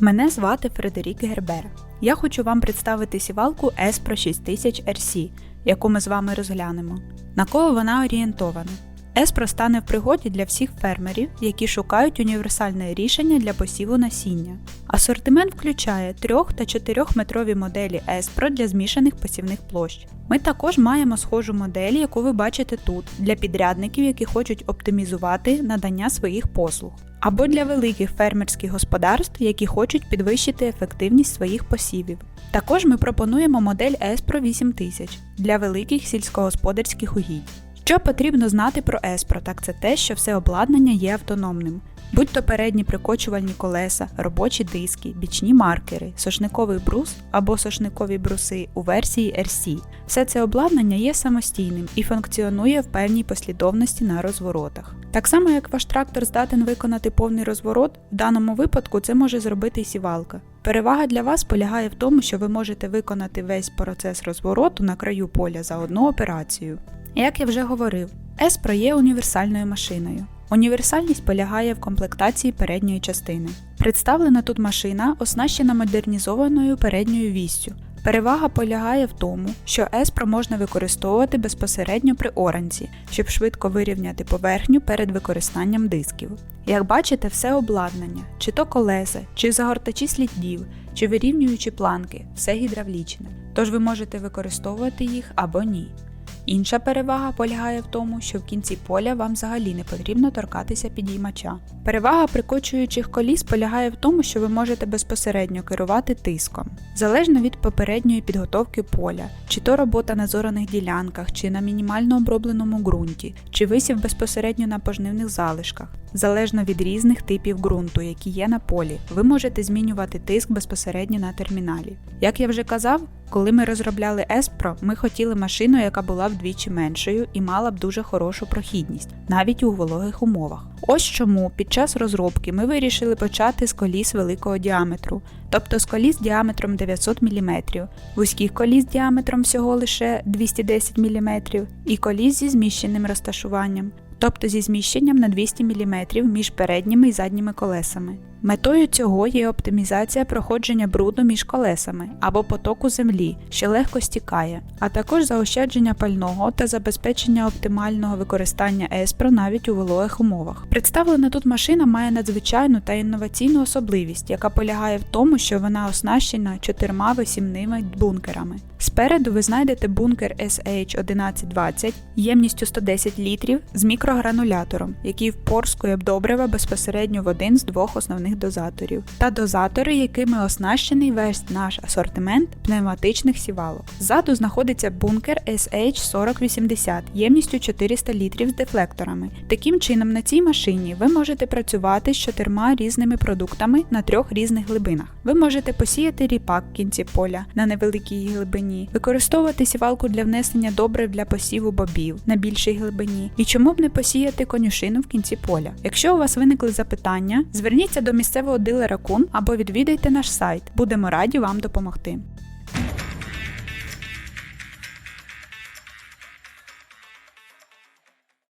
Мене звати Фредерік Гербер. Я хочу вам представити сівалку Espro 6000 RC, яку ми з вами розглянемо. На кого вона орієнтована? Espro стане в пригоді для всіх фермерів, які шукають універсальне рішення для посіву насіння. Асортимент включає 3 та 4 метрові моделі Espro для змішаних посівних площ. Ми також маємо схожу модель, яку ви бачите тут, для підрядників, які хочуть оптимізувати надання своїх послуг, або для великих фермерських господарств, які хочуть підвищити ефективність своїх посівів. Також ми пропонуємо модель Espro 8000 для великих сільськогосподарських угідь. Що потрібно знати про Espro, так це те, що все обладнання є автономним. Будь то передні прикочувальні колеса, робочі диски, бічні маркери, сошниковий брус або сошникові бруси у версії RC. Все це обладнання є самостійним і функціонує в певній послідовності на розворотах. Так само, як ваш трактор здатен виконати повний розворот, в даному випадку це може зробити і сівалка. Перевага для вас полягає в тому, що ви можете виконати весь процес розвороту на краю поля за одну операцію. Як я вже говорив, Espro є універсальною машиною. Універсальність полягає в комплектації передньої частини. Представлена тут машина, оснащена модернізованою передньою вістю. Перевага полягає в тому, що Espro можна використовувати безпосередньо при оранці, щоб швидко вирівняти поверхню перед використанням дисків. Як бачите, все обладнання, чи то колеса, чи загортачі слідів, чи вирівнюючі планки, все гідравлічне, тож ви можете використовувати їх або ні. Інша перевага полягає в тому, що в кінці поля вам взагалі не потрібно торкатися підіймача. Перевага прикочуючих коліс полягає в тому, що ви можете безпосередньо керувати тиском, залежно від попередньої підготовки поля, чи то робота на зораних ділянках, чи на мінімально обробленому ґрунті, чи висів безпосередньо на пожнивних залишках. Залежно від різних типів ґрунту, які є на полі, ви можете змінювати тиск безпосередньо на терміналі. Як я вже казав, коли ми розробляли Espro, ми хотіли машину, яка була вдвічі меншою і мала б дуже хорошу прохідність, навіть у вологих умовах. Ось чому під час розробки ми вирішили почати з коліс великого діаметру, тобто з коліс діаметром 900 мм, вузьких коліс діаметром всього лише 210 мм і коліс зі зміщеним розташуванням тобто зі зміщенням на 200 мм між передніми і задніми колесами. Метою цього є оптимізація проходження бруду між колесами або потоку землі, що легко стікає, а також заощадження пального та забезпечення оптимального використання еспро навіть у вологих умовах. Представлена тут машина має надзвичайну та інноваційну особливість, яка полягає в тому, що вона оснащена чотирма висімними бункерами. Спереду ви знайдете бункер SH1120 ємністю 110 літрів з мікрогранулятором, який впорскує добрива безпосередньо в один з двох основних дозаторів, та дозатори, якими оснащений весь наш асортимент пневматичних сівалок. Ззаду знаходиться бункер SH4080 ємністю 400 літрів з дефлекторами. Таким чином, на цій машині ви можете працювати з чотирма різними продуктами на трьох різних глибинах. Ви можете посіяти ріпак в кінці поля на невеликій глибині, використовувати сівалку для внесення добрив для посіву бобів на більшій глибині. І чому б не посіяти конюшину в кінці поля? Якщо у вас виникли запитання, зверніться до місцевого дилера Кун або відвідайте наш сайт. Будемо раді вам допомогти.